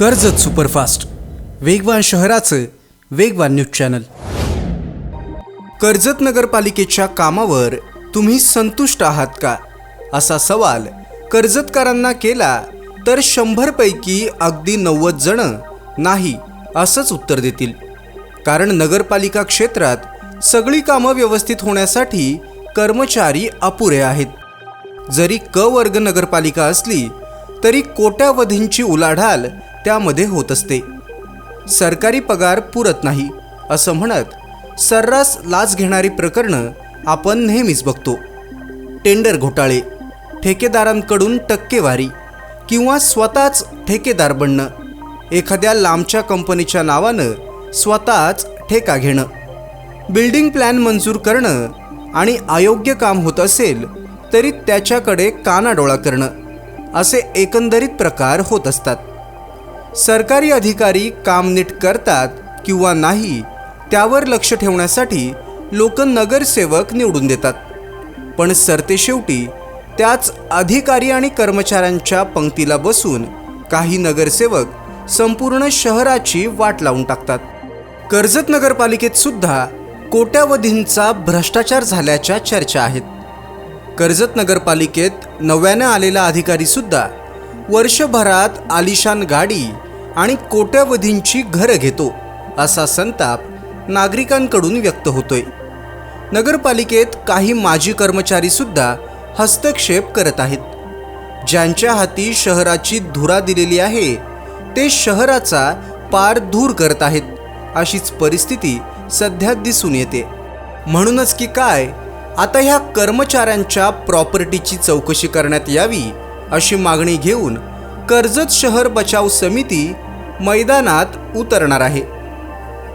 Karjat superfast. वेगवान शहराचं वेगवान न्यूज चॅनल. कर्जत नगरपालिकेच्या कामावर तुम्ही संतुष्ट आहात का? असा सवाल कर्जतकारांना केला तर शंभरपैकी अगदी नव्वद जण नाही असंच उत्तर देतील. कारण नगरपालिका क्षेत्रात सगळी कामं व्यवस्थित होण्यासाठी कर्मचारी अपुरे आहेत. जरी क वर्ग नगरपालिका असली तरी कोट्यावधींची उलाढाल त्यामध्ये होत असते. सरकारी पगार पुरत नाही असं म्हणत सर्रास लाच घेणारी प्रकरणं आपण नेहमीच बघतो. टेंडर घोटाळे ठेकेदारांकडून टक्केवारी किंवा स्वतःच ठेकेदार बनणं एखाद्या लांबच्या कंपनीच्या नावानं स्वतःच ठेका घेणं बिल्डिंग प्लॅन मंजूर करणं आणि अयोग्य काम होत असेल तरी त्याच्याकडे कानाडोळा करणं असे एकंदरीत प्रकार होत असतात. सरकारी अधिकारी काम नीट करतात किंवा नाही त्यावर लक्ष ठेवण्यासाठी लोक नगरसेवक निवडून देतात. पण सरतेशेवटी त्याच अधिकारी आणि कर्मचाऱ्यांच्या पंक्तीला बसून काही नगरसेवक संपूर्ण शहराची वाट लावून टाकतात. कर्जत नगरपालिकेत सुद्धा कोट्यावधींचा भ्रष्टाचार झाल्याच्या चर्चा आहेत. कर्जत नगरपालिकेत नव्यानं आलेला अधिकारी सुद्धा वर्षभरात आलिशान गाडी आणि कोट्यावधींची घरं घेतो असा संताप नागरिकांकडून व्यक्त होतोय. नगरपालिकेत काही माजी कर्मचारी सुद्धा हस्तक्षेप करत आहेत. ज्यांच्या हाती शहराची धुरा दिलेली आहे ते शहराचा पार धूर करत आहेत अशीच परिस्थिती सध्या दिसून येते. म्हणूनच की काय आता ह्या कर्मचाऱ्यांच्या प्रॉपर्टीची चौकशी करण्यात यावी अशी मागणी घेऊन कर्जत शहर बचाव समिती मैदानात उतरणार आहे.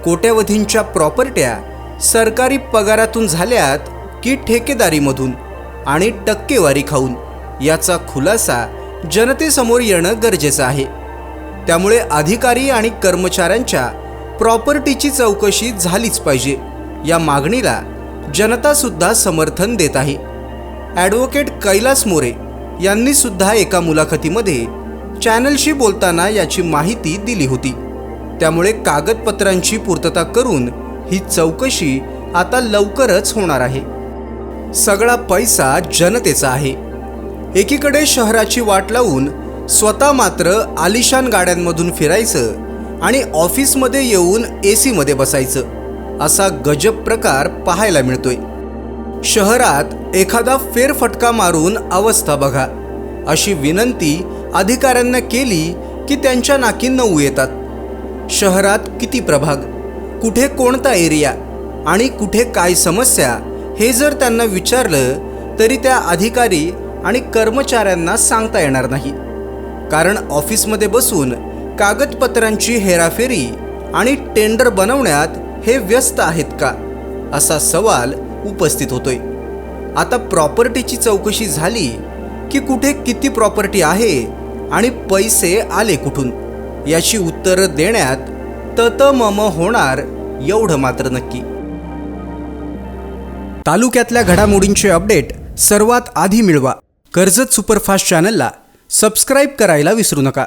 कोट्यावधींच्या प्रॉपर्ट्या सरकारी पगारातून झाल्यात की ठेकेदारीमधून आणि टक्केवारी खाऊन याचा खुलासा जनतेसमोर येणं गरजेचं आहे. त्यामुळे अधिकारी आणि कर्मचाऱ्यांच्या प्रॉपर्टीची चौकशी झालीच पाहिजे या मागणीला जनतासुद्धा समर्थन देत आहे. ॲडव्होकेट कैलास मोरे यांनी सुद्धा एका मुलाखतीमध्ये चॅनलशी बोलताना याची माहिती दिली होती. त्यामुळे कागदपत्रांची पूर्तता करून ही चौकशी आता लवकरच होणार आहे. सगळा पैसा जनतेचा आहे. एकीकडे शहराची वाट लावून स्वतः मात्र आलिशान गाड्यांमधून फिरायचं आणि ऑफिसमध्ये येऊन ए सीमध्ये बसायचं असा गजब प्रकार पाहायला मिळतोय. शहरात एखादा फेरफटका मारून अवस्था बघा. अशी विनंती अधिकाऱ्यांना केली की त्यांच्या नाकी नऊ येतात. शहरात किती प्रभाग? कुठे कोणता एरिया? आणि कुठे काय समस्या? हे जर त्यांना विचारलं तरी त्या अधिकारी आणि कर्मचाऱ्यांना सांगता येणार नाही. कारण ऑफिसमध्ये बसून कागदपत्रांची हेराफेरी आणि टेंडर बनवण्यात हे व्यस्त आहेत का? असा सवाल उपस्थित होतोय. आता प्रॉपर्टीची चौकशी झाली की कुठे किती प्रॉपर्टी आहे आणि पैसे आले कुठून? याची उत्तरं देण्यात तत मम होणार एवढं मात्र नक्की. तालुक्यातल्या घडामोडींचे अपडेट सर्वात आधी मिळवा. कर्जत सुपरफास्ट चॅनलला सबस्क्राईब करायला विसरू नका.